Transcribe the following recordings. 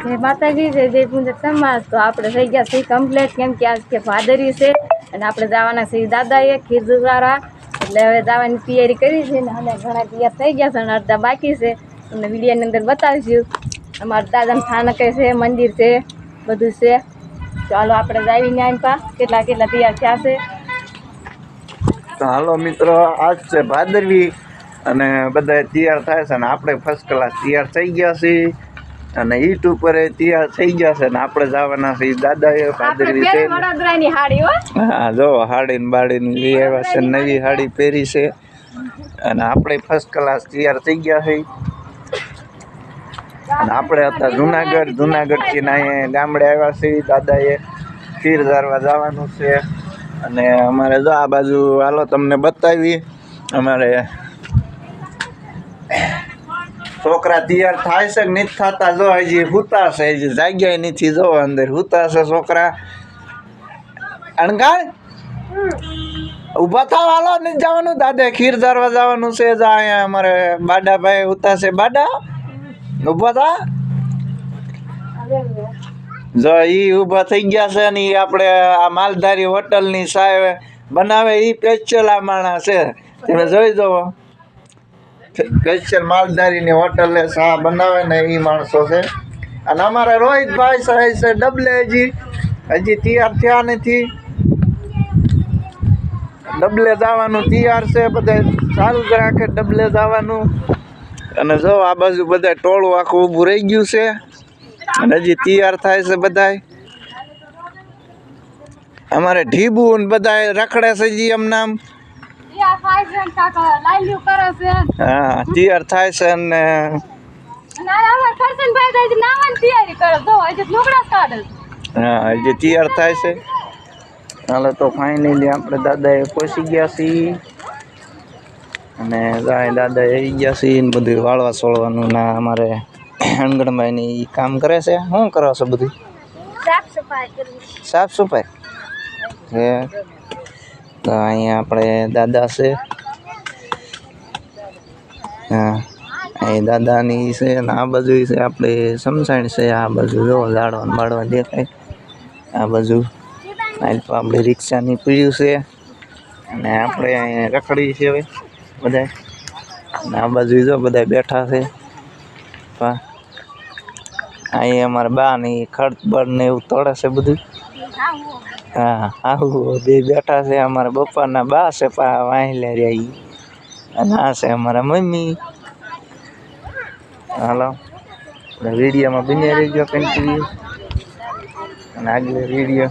જય માતાજી જય જય પૂજક સમાજ. તો આપણે થઈ ગયા છીએ કમ્પ્લેટ કેમ કે આજ કે ભાદરવી છે અને આપણે જવાના છીએ દાદાએ ખીરદુવારા એટલે હવે જવાની તૈયારી કરી છે ને અને ઘણા તૈયાર થઈ ગયા છે અને અડધા બાકી છે. અને વિડીયાની અંદર બતાવીશું. અમારા દાદાનું સ્થાનક છે, મંદિર છે, બધું છે. ચાલો આપણે જાવી ન્યાય પા. કેટલા કેટલા તૈયાર થયા છે? તો હાલો મિત્રો, આજ છે ભાદરવી અને બધા તૈયાર થાય છે અને આપણે ફર્સ્ટ ક્લાસ તૈયાર થઈ ગયા છીએ. અને ઈટ ઉપર એ તૈયાર થઈ ગયા છે ને આપણે જવાના છે. દાદાએ એ પાદરી છે વડોદરાની હાડી ને હા જો હાડીને બાડીને લઈ આવ્યા છે નવી હાડી. પહેરી છે. અને આપણે ફર્સ્ટ ક્લાસ તૈયાર થઈ ગયા છે. અને આપણે હતા જુનાગઢ જુનાગઢથી ના અહીંયા ગામડે આવ્યા છીએ. દાદાએ ખીર ધારવા જવાનું છે. અને અમારે જો આ બાજુ હાલો તમને બતાવી. અમારે છોકરા તૈયાર થાય છે કે નથી થતા, જો હજી હુતાશે હજી જાગ્યા નથી, જો અંદર હુતાશે છોકરા. અણગાળ ઊભા થાવ, હાલો નથી જવાનું, દાદા, ખીર ધરવા જવાનું છે, જ અહીંયા અમારે બાડાભાઈ છે. બાડા, ઊભા થા. જો ઈ ઊભા થઈ ગયા છે ને આપણે આ માલધારી હોટલની સાહેબ બનાવે એ આ માણસ છે. તમે જોઈ જવો. સ્પેશિયલ માલધારીની હોટલે શા બનાવે ને એ માણસો છે. અને અમારા રોહિતભાઈ સાહેબ છે ડબલે હજી હજી તૈયાર થયા નથી. ડબલે જવાનું તૈયાર છે, બધા સારું રાખે ડબલે જવાનું. અને જો આ બાજુ બધા ટોળું આખું ઊભું રહી ગયું છે. અને હજી તૈયાર થાય છે બધાય. અમારે ઢીબું ને બધાય રખડે છે જી એમ નામ. હા તૈયાર થાય છે ને. હા હજી તૈયાર થાય છે. હાલો તો ફાઇનલી આપણે દાદાએ પહોંચી ગયા છીએ. અને ગાય દાદા આવી ગયા છીએ ને બધું વાળવા સોળવાનું ના અમારે અણગણભાઈને ઈ કામ કરે છે. શું કરો છો બધું? સાફ સફાઈ સાફ સફાઈ? હે? તો અહીંયા આપણે દાદા છે. હા અહીં દાદાની છે અને આ બાજુ છે આપણે સમસાણ છે, આ બાજુ જો લાડવા બાળવા દેખાય. આ બાજુ આપણે રિક્ષાની પીડ્યું છે અને આપણે અહીંયા રખડી છે હવે બધા અને આ બાજુ જો બધા બેઠા છે. અહીંયા અહીં અમારા બા ને ખર્ચ બળ ને એવું તળે છે બધું. હા, આવું બે બેઠા છે, અમારા બપોરના બા છે, પા રહ્યા ઈ. અને આ છે અમારા મમ્મી. હાલો રેડિયોમાં બન્યા રહી ગયો કન્ટિન્યુ અને આગળ વીડિયો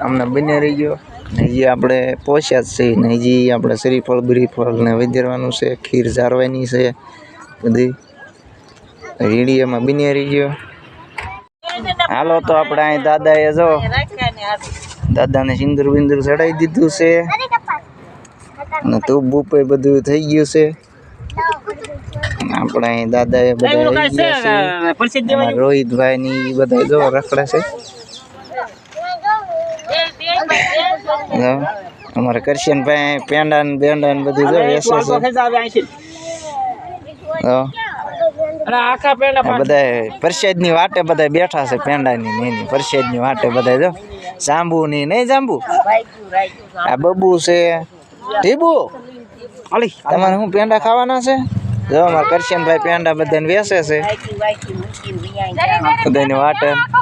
અમને બન્યા રહી ગયો ને એ આપણે પોસ્યા જ છે, ને હજી આપણે શ્રીફળ, બ્રીફળ ને વધેરવાનું છે, ખીર જારવાની છે, બધી. રેડિયોમાં બન્યા રહી ગયો હાલો, તો આપણે અહીં દાદાએ જો દાદાને સિંદૂર બિંદુર ચડાવી દીધું છે. અને ધૂપ બુપે બધું થઈ ગયું છે. આપણે અહીં દાદાએ બધા રોહિતભાઈ ની બધા જો રખડે છે. અમારે અમારે કરશનભાઈ પેંડા ને બેંડા ને બધું જો બેસે છે. જો. પેંડા બધા પ્રસાદની વાટે બધા બેઠા છે પેંડા ની નહીં પ્રસાદની વાટે બધા જો. જાંબુ ની નહીં જાંબુ? આ બબુ છે. ઢીબુ? તમારે શું પેંડા ખાવાના છે? જો અમારા કરશનભાઈ પેંડા બધાને વેસે છે. બધાની વાટે. આખો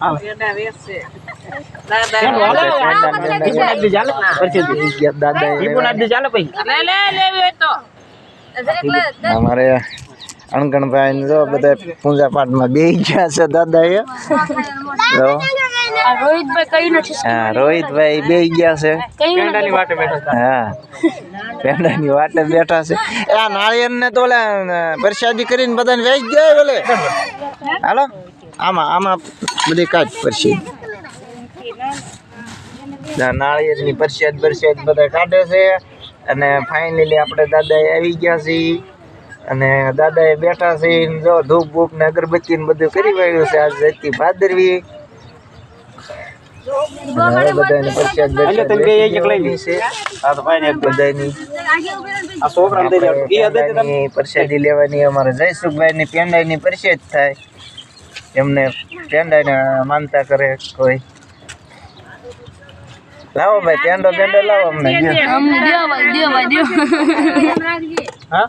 હા. અમારે અણગણભાઈ ને જો બધા પૂજા પાઠમાં બે ગયા છે દાદા એ. હા રોહિતભાઈ બે ગયા છે. હા પેંડાની વાટે બેઠા છે. એ આ નાળિયેર ને તો પ્રસાદી કરીને બધાને વેચ ગયા બોલે હાલો? આમાં આમાં બધી કાચ પ્રસાદ. નાળિયેરની પરસેદ બરસેદ બધા કાઢે છે. અને ફાઇનલી આપણે દાદાએ આવી ગયા છીએ. અને દાદાએ બેઠા છે જો ધૂપ બૂપ ને અગરબત્તી ને બધું કરી વાળ્યું છે. આજ જતી ભાદરવી. બધાને પ્રસાદ બધાની. પ્રસાદી લેવાની. અમારે જયસુખભાઈની પેંડાની પ્રસાદ થાય. એમને પેંડાઈને માનતા કરે કોઈ. લાવો ભાઈ પેંડો પેંડો લાવો અમને દ્યો. હા?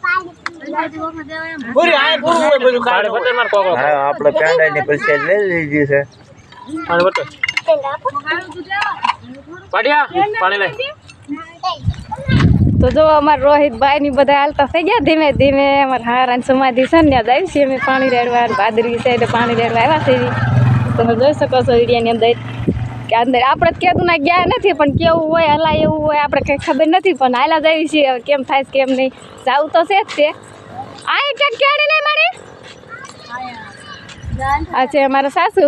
પૂરી આ પૂરું બધું ખાવાનું હોય. હા આપણે પેંડાની પ્રસાદ લઈ લીધી છે પાણી બટર. પાડ્યા? પાણી લઈ. તો જો અમારા રોહિતભાઈ ની બધા હાલતા થઈ ગયા ધીમે ધીમે અમારા હારા સમાધિ છે ને ત્યાં જાય છે અમે પાણી રેડવા બાદરી છે એટલે પાણી રેડવા આવ્યા છે તમે જોઈ શકો છો વિડીયાની અંદર કે અંદર આપણે ક્યાં તું ના ગયા નથી પણ કેવું હોય હલાય એવું હોય આપણે કંઈ ખબર નથી પણ હાલા જઈએ છીએ કેમ થાય છે કેમ નહીં. જવું તો છે જ તે. આ એક કેડી નહીં મારી? આ છે અમારા સાસુ.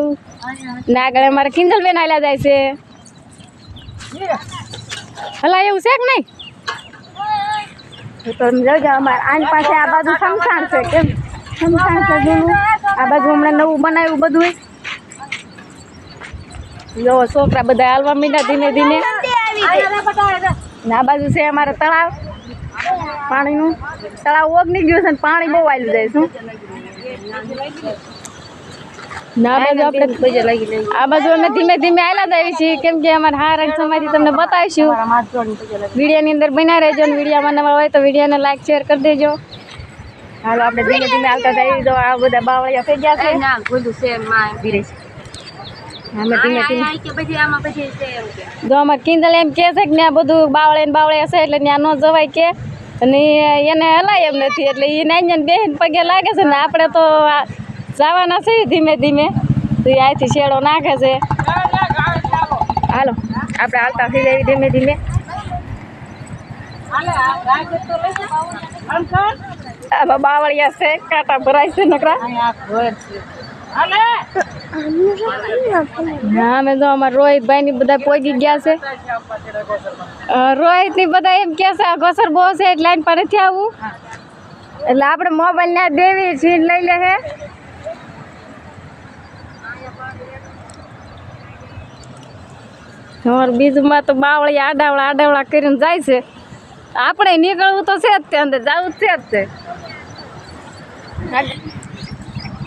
ને આગળ અમારા કિંજલબેન હાલા જાય છે. હલા એવું છે કે નહીં? તો જોજો અમારે આની પાસે આ બાજુ સમસાણ છે કેમ? સમસાણ છે જૂનું આ બાજુ હમણાં નવું બનાવ્યું બધું જો છોકરા બધા હાલવા માંડ્યા ધીમે ધીમે. ના બાજુ છે અમારે તળાવ. પાણીનું તળાવ ઓગની ગયું છે પાણી બહુ આવેલું જાય શું ના બાજુ આપણે આ બાજુ અમે ધીમે ધીમે આવેલા આવી છીએ. કેમ કે અમારે હાર સમાધિ તમને બતાવીશું. વિડીયોની અંદર બન્યા રહેજો અને વિડીયોમાં નવા હોય તો વિડીયોને લાઈક શેર કરી દેજો. હાલો આપણે ધીમે ધીમે આવતા જઈએ. તો આ બધા બાવળિયા થઈ ગયા છે. જો અમારે કિંજલ એમ કે છે કે ત્યાં બધું બાવળે ને બાવળે હશે એટલે ત્યાં ન જવાય કે. અને એને હલાય એમ નથી એટલે એ નાઈ બેન પગે લાગે છે ને આપણે તો જવાના છે ધીમે ધીમે. તો એ અહીંથી શેડો નાખે છે. હાલો આપણે હાલતા થઈ જાય ધીમે ધીમે. બાવળિયા છે કાંટા ભરાય છે નકરા. હા મેં જો અમારા રોહિતભાઈ ની બધા પોગી ગયા છે. રોહિતની બધા એમ કે છે ઘસર બહુ છે એટલે લાઈન પર નથી આવું. એટલે આપણે મોબાઈલ ના દેવી છીન લઈ લે છે અમારે બીજુંમાં તો બાવળી આડાવળા આડાવળા કરીને જાય છે. આપણે નીકળવું તો છે જ તે અંદર, જવું છે જ તે.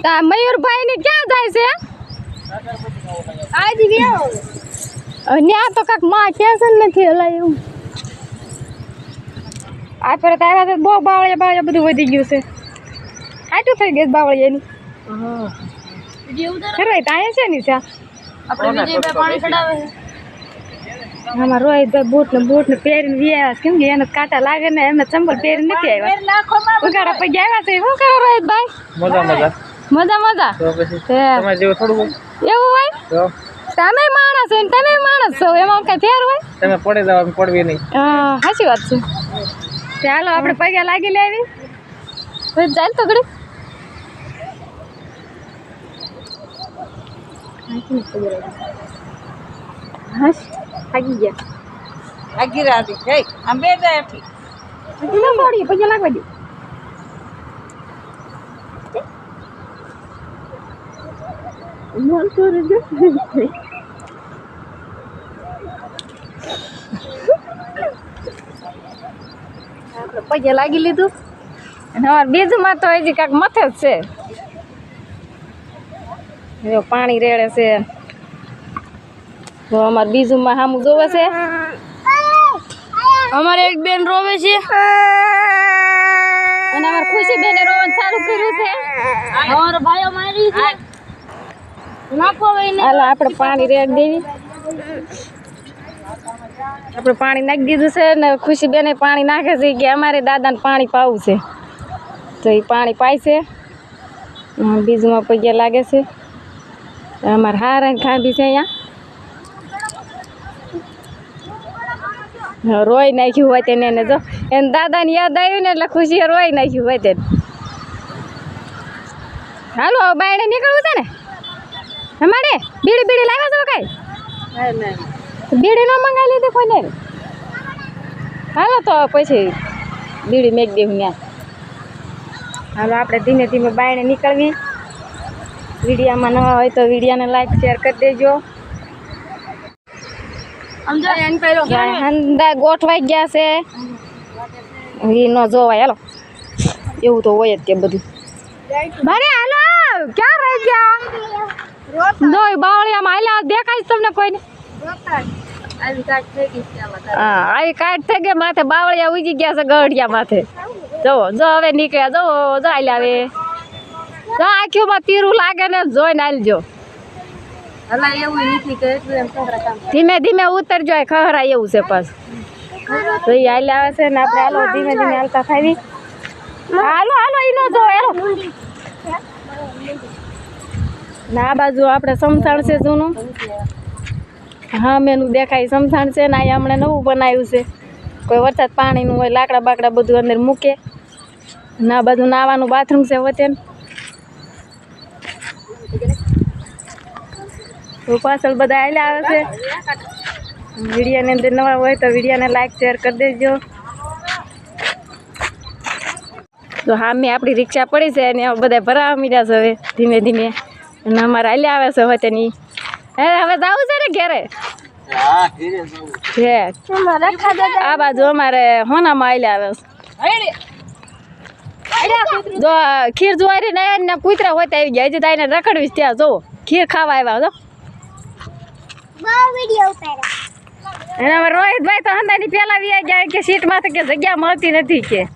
આ મયુરભાઈ ને ક્યાં જાય છે? ત્યાં તો કાકમાં ટેન્શન નથી હલાય. એવું આ પર તો આવ્યા તો બહુ બાવળિયા બાવળિયા બધું વધી ગયું છે. આટું થઈ ગયું બાવળિયાની? રોહિત અહીંયા છે? ને ચડાવે આમાં રોહિતભાઈ બૂટ ને બૂટ ને પહેરીને વ્યા કેમ કે એને કાંટા લાગે ને એમને ચંપલ પહેરી નથી આવ્યા. ઉગાડા પૈકી આવ્યા છે. શું કરો રોહિતભાઈ મજા મજા. મજા મજા. તો પછી તમારે જેવું થોડું એવું હોય? તો? તમે માણસ હોય ને તમે માણસ છો. એમાં કઈ ફેર હોય? તમે પડે જાવ અમે પડવી નહીં. હા સાચી વાત છે. ચાલો આપણે પગે લાગી લેવી તો ચાલ તો ઘડી હાશ. થાકી ગયા. આગી રાધી જય. આમ બે જાય પગે લાગવા દે. મળતો રહેજો આપણે પગે લાગી લીધું. અને અમારે બીજમાં તો હજી કાંઈક મથે જ છે. જો પાણી રેડે છે. તો અમારે બીજુમાં સામું જોવે છે. અમારે એક બેન રોવે છે. અને અમારે ખુશી બેને રોવાનું ચાલુ કર્યું છે. અમારો ભાઈઓ મારી છે. હાલો આપણે પાણી રેડ દેવી. આપણે પાણી નાખી દીધું છે ને ખુશી બેને પાણી નાખે છે કે અમારે દાદાને પાણી પાવું છે. તો એ પાણી પાય છે. બીજુમાં લાગે છે. અમારે હાર ખાંભી છે અહીંયા. રોઈ નાખ્યું હોય તેને એને જો. એને દાદાને યાદ આવ્યું ને એટલે ખુશીએ રોઈ નાખ્યું હોય તેને. હાલો બાયણે નીકળવું છે ને? અમારે? બીડી બીડી લાવ્યા છો કઈ? બીડી ન મંગાવી લીધી કોઈને? હાલો તો પછી બીડી મેક દેવું ત્યાં હાલો આપણે ધીમે ધીમે બાયણે નીકળવી. વિડીયામાં નવા હોય તો વિડીયાને લાઈક શેર કરી દેજો. હંદા ગોઠવાઈ ગયા છે એ નો જોવાય હાલો. એવું તો હોય જ તે બધું. મારે હાલો. દોય બાવળિયામાં હાલ્યા દેખાય તમને કોઈને. હા આવી કાટ થઈ ગઈ માથે બાવળિયા ઉજી ગયા છે ગઢિયા માથે. જો જો હવે નીકળ્યા જો જો હાલ્યા હવે. જો આંખીઓમાં તીરું લાગે ને જોઈને આલજો ધીમે ધીમે ઉતરજો ખરા એવું છે પાછું તો એ હાલ આવે છે ને આપણે હાલો ધીમે ધીમે હાલતા ખાવી હાલો હાલો એનો જો હાલો. ના આ બાજુ આપણે સમસાણ છે જૂનું. હા, મેનું દેખાય સમસાણ છે ને અહીંયા હમણાં નવું બનાવ્યું છે. કોઈ વરસાદ પાણીનું હોય, લાકડા બાકડા બધું અંદર મૂકે. ના બાજુ નાવાનું બાથરૂમ છે તો પાછળ બધા હાલ્યા આવે છે. વિડીયાની અંદર નવા હોય તો વિડીયાને લાઈક શેર કરી દેજો. તો હા, મેં આપણી રિક્ષા પડી છે અને બધા ભરાવા મીડ્યા છે હવે ધીમે ધીમે. અને અમારે હાલ્યા આવે છે હવે તેની. હે હવે જવું છે ને ઘેરે? છે આ બાજુ અમારે હોનામાં હાલ્યા આવે છે. જો ખીર જુવારી ને ને કૂતરા હોય તો આવી ગયા. હજી તાઈને રખડવીશ ત્યાં જો. ખીર ખાવા આવ્યા જો. અને હવે રોહિતભાઈ તો હંદાની પેલા વી ગયા કે સીટમાંથી કે જગ્યા મળતી નથી કે.